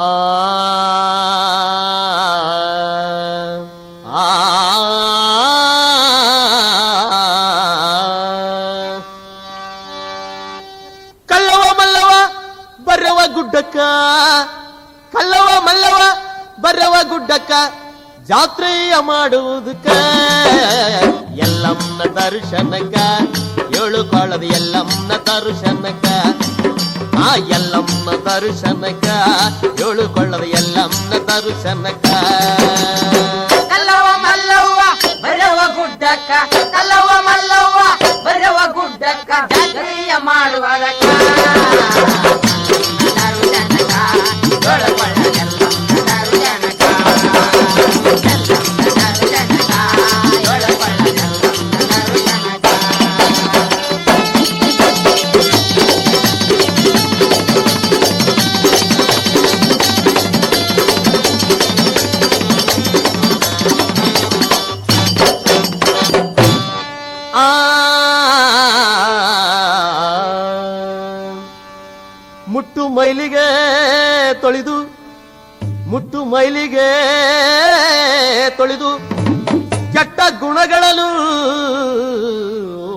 ಕಳ್ಳವ ಮಲ್ಲವ, ಬರವ ಗುಡ್ಡಕ್ಕ. ಕಲ್ಲವ ಮಲ್ಲವ, ಬರವ ಗುಡ್ಡಕ್ಕ. ಜಾತ್ರೆಯ ಮಾಡುವುದಕ್ಕ. ಎಲ್ಲಮ್ಮನ ದರ್ಶನಕ್ಕ. ಏಳು ಕಾಳದ ಎಲ್ಲಮ್ಮನ ದರ್ಶನಕ್ಕ. ಆ ಎಲ್ಲಮ್ಮನ ದರ್ಶನಕ್ಕ ಏಳು ಕೊಳ್ಳದ ಎಲ್ಲಮ್ಮನ ದರ್ಶನಕ್ಕ ಕಲ್ಲವ ಮಲ್ಲವ್ವ ಬರವ ಗುಡ್ಡಕ್ಕ ಕಲ್ಲವ ಮಲ್ಲವ್ವ ಬರವ ಗುಡ್ಡಕ್ಕ ಜಾತ್ರೆಯ ಮಾಡುವದಕ್ಕ ಆ ಮುಟ್ಟು ಮೈಲಿಗೆ ತೊಳೆದು ಮುಟ್ಟು ಮೈಲಿಗೆ ತೊಳೆದು ಕೆಟ್ಟ ಗುಣಗಳನ್ನು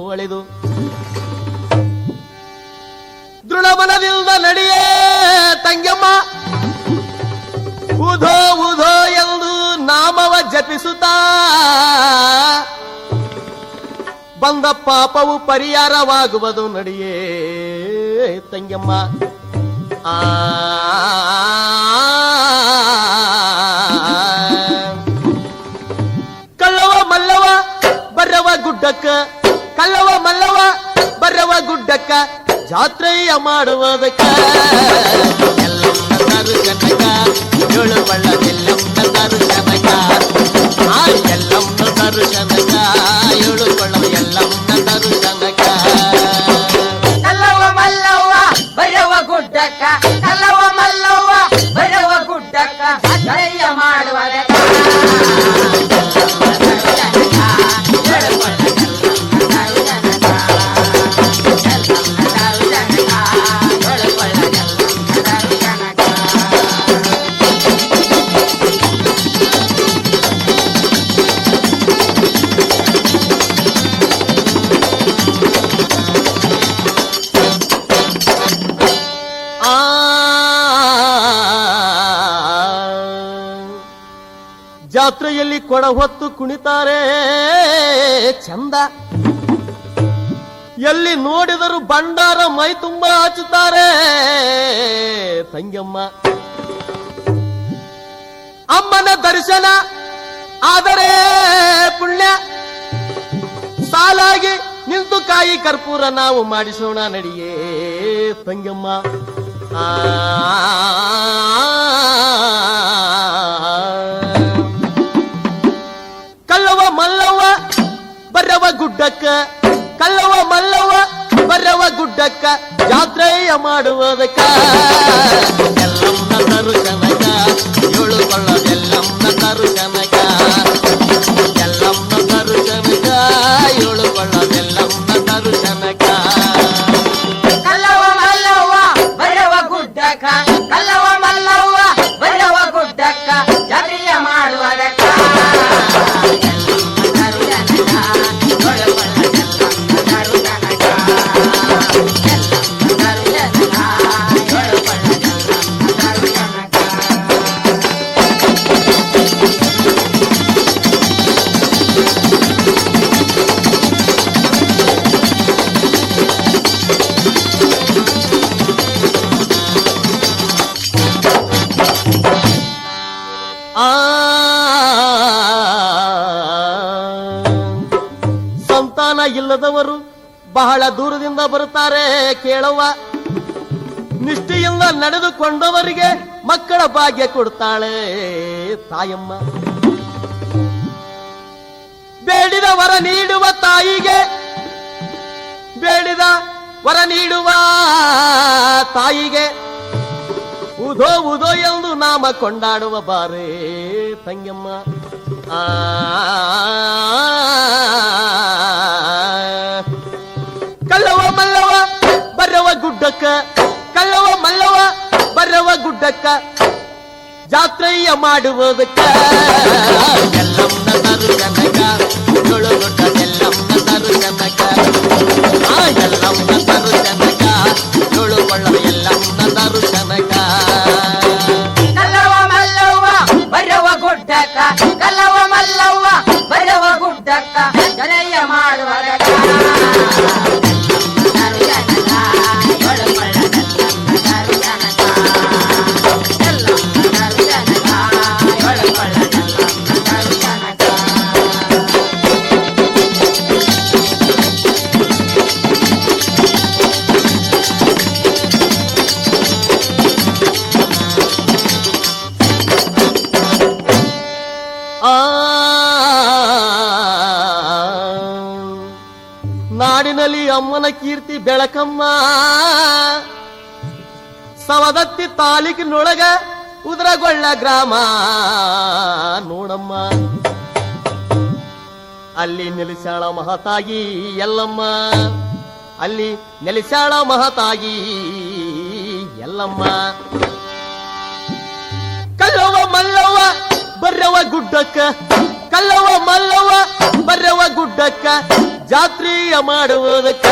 ಒಳೆದು ದೃಢಮನದಿಂದ ನಡೆಯೇ ತಂಗಮ್ಮ ಉಧೋ ಉಧೋ ಎಂದು ನಾಮವ ಜಪಿಸುತ್ತಾ ಬಂದ ಪಾಪವು ಪರಿಹಾರವಾಗುವುದು ನಡೆಯೇ ತಂಗಮ್ಮ ಆ ಕಳ್ಳವ ಮಲ್ಲವ ಬರವ ಗುಡ್ಡಕ್ಕ. ಕಲ್ಲವ ಮಲ್ಲವ ಬರವ ಗುಡ್ಡಕ್ಕ. ಜಾತ್ರೆಯ ಮಾಡುವುದಕ್ಕ. ಜಾತ್ರೆಯಲ್ಲಿ ಕೊಡ ಹೊತ್ತು ಕುಣಿತಾರೆ. ಚಂದ. ಎಲ್ಲಿ ನೋಡಿದರು ಬಂಡಾರ ಮೈ ತುಂಬ ಹಚ್ಚುತ್ತಾರೆ. ತಂಗಮ್ಮ ಅಮ್ಮನ ದರ್ಶನ, ಆದರೆ ಪುಣ್ಯ. ಸಾಲಾಗಿ ನಿಂತು ಕಾಯಿ ಕರ್ಪೂರ ನಾವು ಮಾಡಿಸೋಣ ನಡಿಯೇ ತಂಗಮ್ಮ ಆ. ಗುಡ್ಡಕ್ಕ ಕಲ್ಲವ ಮಲ್ಲವ ಬರವ ಗುಡ್ಡಕ್ಕ ಜಾತ್ರೆಯ ಮಾಡುವುದಕ್ಕ. ಎಲ್ಲಮ್ಮನ ದರ್ಶನಕ ಸಂತಾನ ಇಲ್ಲದವರು ಬಹಳ ದೂರದಿಂದ ಬರುತ್ತಾರೆ ಕೇಳುವ ನಿಷ್ಠೆಯಿಂದ ನಡೆದುಕೊಂಡವರಿಗೆ ಮಕ್ಕಳ ಭಾಗ್ಯ ಕೊಡ್ತಾಳೆ ತಾಯಮ್ಮ. ಬೇಡಿದ ವರ ನೀಡುವ ತಾಯಿಗೆ, ಬೇಡಿದ ವರ ನೀಡುವ ತಾಯಿಗೆ ಉದೋ ಉದೋ ಎಂದು ನಾಮ ಕೊಂಡಾಡುವ ಬಾರೆ ತಂಗಮ್ಮ ಆ ಕಲ್ಲವ ಮಲ್ಲವ ಬರವ ಗುಡ್ಡಕ್ಕ ಕಲ್ಲವ ಮಲ್ಲವ ಬರವ ಗುಡ್ಡಕ್ಕ ಜಾತ್ರೆಯ ಮಾಡುವುದಕ್ಕ ಎಲ್ಲಮ್ಮನ ದರ್ಶನಕ ಜೋಳುಗುಡ್ಡ ನಾಡಿನಲ್ಲಿ ಅಮ್ಮನ ಕೀರ್ತಿ ಬೆಳಕಮ್ಮ. ಸವದತ್ತಿ ತಾಲೂಕಿನೊಳಗ ಉದ್ರಗೊಳ್ಳ ಗ್ರಾಮ. ನೋಡಮ್ಮ, ಅಲ್ಲಿ ನೆಲೆಸಾಳ ಮಹತಾಗಿ ಎಲ್ಲಮ್ಮ. ಅಲ್ಲಿ ನೆಲೆಸಾಳ ಮಹತಾಗಿ ಎಲ್ಲಮ್ಮ. ಕಲ್ಲವ ಮಲ್ಲವ ಬರ್ರವ ಗುಡ್ಡಕ್ಕ. ಕಲ್ಲವ ಮಲ್ಲವ ಬರ್ರವ ಗುಡ್ಡಕ್ಕ. ಜಾತ್ರೆಯ ಮಾಡುವುದಕ್ಕ.